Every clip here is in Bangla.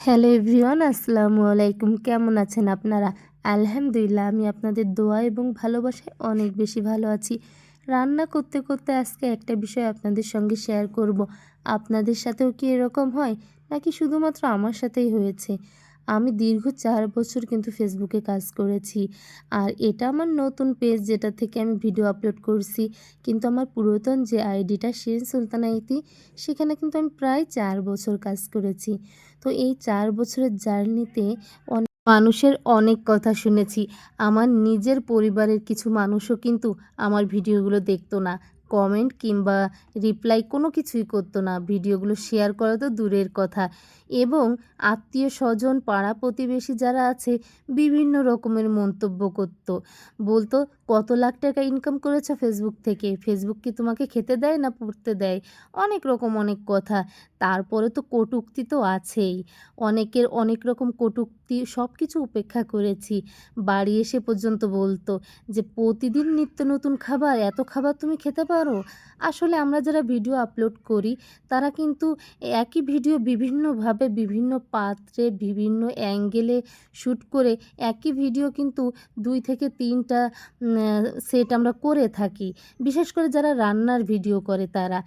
হ্যালো এভরিওয়ান, আসসালামু আলাইকুম। কেমন আছেন আপনারা? আলহামদুলিল্লাহ, আমি আপনাদের দোয়া এবং ভালোবাসায় অনেক বেশি ভালো আছি। রান্না করতে করতে আজকে একটা বিষয় আপনাদের সঙ্গে শেয়ার করব। আপনাদের সাথেও কি এরকম হয়? নাকি শুধুমাত্র আমার সাথেই হয়েছে? আমি দীর্ঘ চার বছর কিন্তু ফেসবুকে কাজ করেছি। আর এটা আমার নতুন পেজ যেটা থেকে আমি ভিডিও আপলোড করছি। কিন্তু আমার পুরাতন যে আইডিটা শিরিন সুলতানা ইতি, সেখানে কিন্তু আমি প্রায় চার বছর কাজ করেছি। তো এই চার বছরের জার্নিতে অনেক মানুষের অনেক কথা শুনেছি। আমার নিজের পরিবারের কিছু মানুষও কিন্তু আমার ভিডিওগুলো দেখতো না। কমেন্ট কিংবা রিপ্লাই কোনো কিছুই করতো না। ভিডিওগুলো শেয়ার করা তো দূরের কথা। এবং আত্মীয় স্বজন, পাড়া প্রতিবেশী যারা আছে, বিভিন্ন রকমের মন্তব্য করত। বলতো, কত লাখ টাকা ইনকাম করেছ ফেসবুক থেকে? ফেসবুক কি তোমাকে খেতে দেয় না পড়তে দেয়? অনেক রকম অনেক কথা। তারপরে তো কটূক্তি তো আছেই। অনেকের অনেক রকম কটূক্তি সব কিছু উপেক্ষা করেছি। বাড়ি এসে পর্যন্ত বলতো যে, প্রতিদিন নিত্য নতুন খাবার, এত খাবার তুমি খেতে পারো? আসলে আমরা যারা ভিডিও আপলোড করি, তারা কিন্তু একই ভিডিও বিভিন্নভাবে, বিভিন্ন পাত্রে, বিভিন্ন অ্যাঙ্গেলে শ্যুট করে একই ভিডিও কিন্তু দুই থেকে তিনটা সেট আমরা করে থাকি। বিশেষ করে যারা রান্নার ভিডিও করে তারা।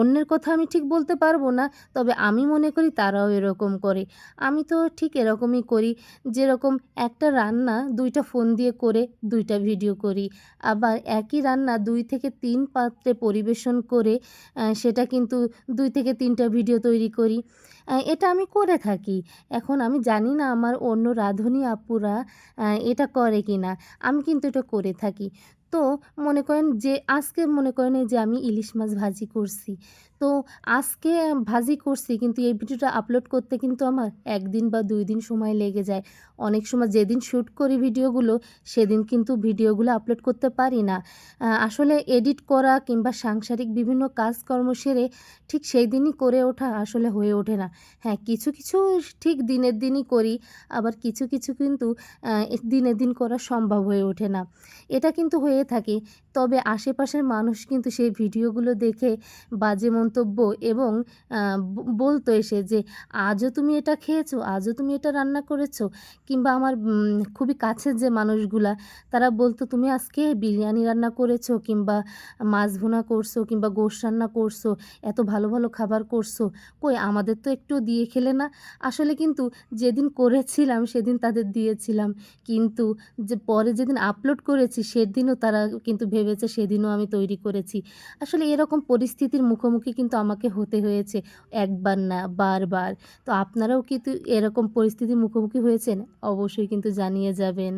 অন্যের কথা আমি ঠিক বলতে পারব না। তবে আমি মনে করি তারাও এরকম করে। আমি তো ঠিক এরকমই করি। যেরকম একটা রান্না দুইটা ফোন দিয়ে করে দুইটা ভিডিও করি। আবার একই রান্না দুই থেকে তিন পাত্রে পরিবেশন করে সেটা কিন্তু দুই থেকে তিনটা ভিডিও তৈরি করি। এটা আমি করে থাকি। এখন আমি জানি না আমার অন্য রাঁধুনি আপুরা এটা করে কি না আমি কিন্তু এটা করে থাকি। তো মনে করেন যে, আজকে মনে করেন যে আমি ইলিশ মাছ ভাজি করছি। তো আজকে ভাজি করছি কিন্তু এই ভিডিওটা আপলোড করতে কিন্তু আমার একদিন বা দুই দিন সময় লেগে যায়। অনেক সময় যেদিন শ্যুট করি ভিডিওগুলো, সেদিন কিন্তু ভিডিওগুলো আপলোড করতে পারি না। আসলে এডিট করা কিংবা সাংসারিক বিভিন্ন কাজকর্ম সেরে ঠিক সেই দিনই করে ওঠা আসলে হয়ে ওঠে না। হ্যাঁ কিছু কিছু ঠিক দিনের দিনই করি, আবার কিছু কিছু কিন্তু দিনের দিন করা সম্ভব হয়ে ওঠে না। এটা কিন্তু হয়ে থাকে। তবে আশেপাশের মানুষ কিন্তু সেই ভিডিওগুলো দেখে বাজে মন্তব্য এবং বলতো এসে যে, আজও তুমি এটা খেয়েছো, আজও তুমি এটা রান্না করেছ? কিংবা আমার খুবই কাছের যে মানুষগুলা, তারা বলতো, তুমি আজকে বিরিয়ানি রান্না করেছ কিংবা মাছ ভুনা করছ কিংবা গোশ রান্না করছ, এত ভালো ভালো খাবার করছ, কই আমাদের তো একটু দিয়ে খেলে না? আসলে কিন্তু যেদিন করেছিলাম সেদিন তাদের দিয়েছিলাম। কিন্তু যে পরে যেদিন আপলোড করেছি সেদিনও তারা কিন্তু ভেবেছে সেদিনও আমি তৈরি করেছি। আসলে এরকম পরিস্থিতির মুখোমুখি কিন্তু আমাকে হতে হয়েছে একবার না, বারবার। তো আপনারাও কিন্তু এরকম পরিস্থিতির মুখোমুখি হয়েছেন? অবশ্যই কিন্তু জানিয়ে যাবেন।